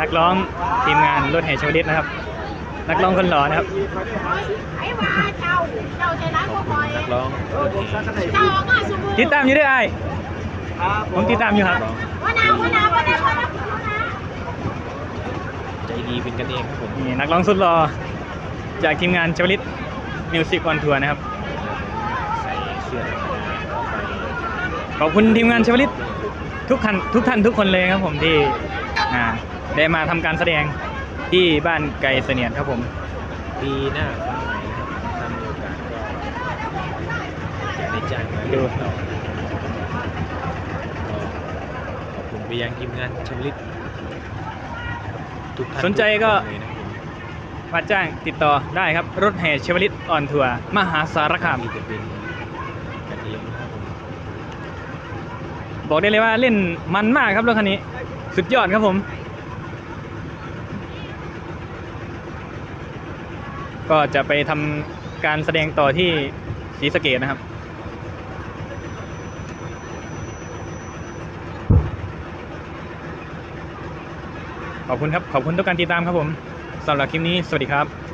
นักร้องทีมงานรถแห่ชวลิตนะครับ นักร้องคนหล่อนะครับไอ้ว่าเจ้าเจ้าใจร้ายก็คอยนักร้องรถแห่เจ้าก็สมบูรณ์ติดตามอยู่ด้วยไอ้ายผมติดตามอยู่ครับวันนาวันนาวันนาวันนาวันนาใจดีเป็นกันเองครับผมนี่นักร้องสุดหล่อจากทีมงานชวลิตมิวสิกออนทัวร์นะครับใส่เสื้อธรรมดาเข้าไปขอบคุณทีมงานชวลิตทุกท่านทุกท่านทุกคนเลยครับผมที่อ่า ได้มาทำการแสดงที่บ้านไกลเสนียดครับผม ปีหน้าฟ้าใหม่นะครับถ้ามีโอกาสก็จะได้จ้างมาดูเล่นต่อก็ขอบคุณไปยังทีมงานชมลิตทุกท่านสนใจก็ทุคนเลยนะครับผมมาจ้างติดต่อได้ครับ รถแห่ชวลิตออนทัวร์มหาสารคามที่จะเป็นกันเองนะครับผมบอกได้เลยว่าเล่นมันมากครับรถคันนี้ สุดยอดครับผม ก็จะไปทำการแสดงต่อที่ศรีสะเกดนะครับขอบคุณครับ ขอบคุณทุกการติดตามครับผมสำหรับคลิปนี้ สวัสดีครับ